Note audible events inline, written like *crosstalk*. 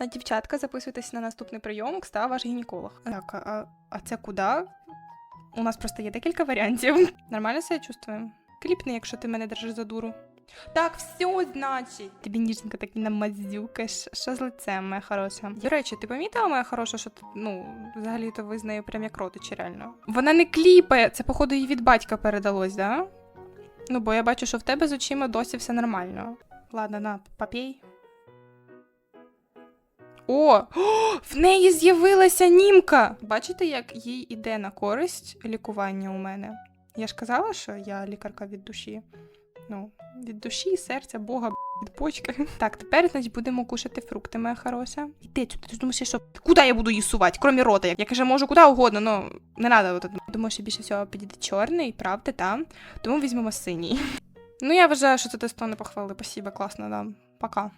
На дівчатка, записуйтесь на наступний прийом, став ваш гінеколог. Так, а, а це куди? У нас просто є декілька варіантів. Нормально себе чувствуємо? Кліпни, якщо ти мене держиш за дуру. Так, все, значить. Тобі ніжненько так намазюкаєш. Що з лицем, моя хороша? До речі, ти помітила, моя хороша, що ну, взагалі-то ви з нею прям як родичі, реально. Вона не кліпає, це, походу, їй від батька передалось, да? Ну, бо я бачу, що в тебе з очима досі все нормально. Ладно, на, попій. О, *gasps* в неї з'явилася німка. Бачите, як їй іде на користь лікування у мене? Я ж казала, що я лікарка від душі. Ну, від душі, серця, Бога, від почки. *laughs* Так, тепер, значить, будемо кушати фрукти, моя хороша. Іди сюди, ти ж думаєш, що куди я буду її сувати, крім рота? Я каже, можу куди угодно, ну не треба. От, думаю, що більше всього підійде чорний, правда, там. Тому візьмемо синій. *laughs* Ну, я вважаю, що це тесто не похвали. Спасибо, класно, да. Пока.